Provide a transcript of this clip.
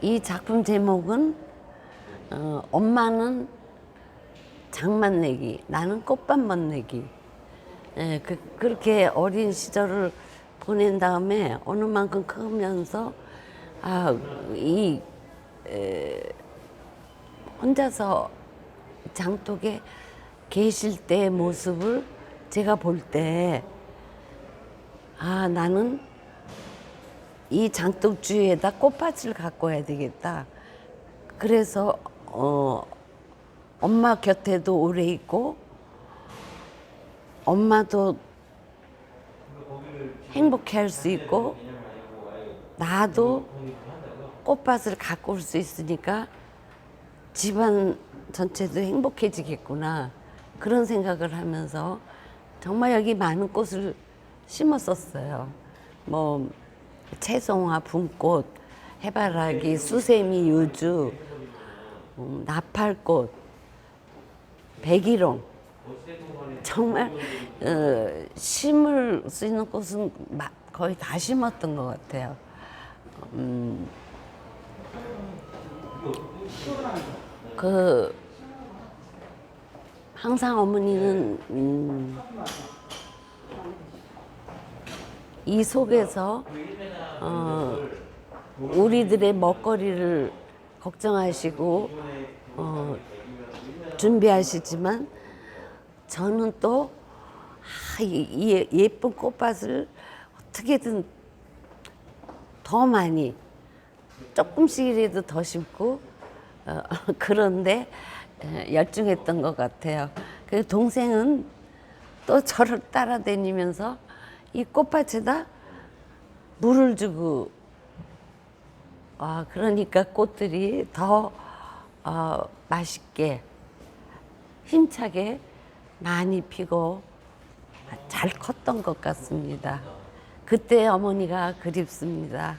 이 작품 제목은 어, 엄마는 장만 내기, 나는 꽃밭만 내기. 예, 그, 그렇게 어린 시절을 보낸 다음에 어느 만큼 크면서 아, 이 에, 혼자서 장독에 계실 때의 모습을 제가 볼 때 아, 나는 이 장독 주위에다 꽃밭을 가꿔야 되겠다. 그래서 어, 엄마 곁에도 오래 있고 엄마도 행복해 할 수 있고 나도 꽃밭을 가꿀 수 있으니까 집안 전체도 행복해지겠구나 그런 생각을 하면서 정말 여기 많은 꽃을 심었었어요. 뭐 채송화, 붕꽃, 해바라기, 수세미, 유주, 음, 나팔꽃, 백일홍. 정말 어, 심을 수 있는 꽃은 마- 거의 다 심었던 것 같아요. 음, 그 항상 어머니는 음, 이 속에서 어, 우리들의 먹거리를 걱정하시고 어, 준비하시지만 저는 또 아, 이, 이 예쁜 꽃밭을 어떻게든 더 많이 조금씩이라도 더 심고 어, 그런데 에, 열중했던 것 같아요. 그 동생은 또 저를 따라다니면서 이 꽃밭에다 물을 주고 아 그러니까 꽃들이 더 어, 맛있게 힘차게 많이 피고 잘 컸던 것 같습니다. 그때 어머니가 그립습니다.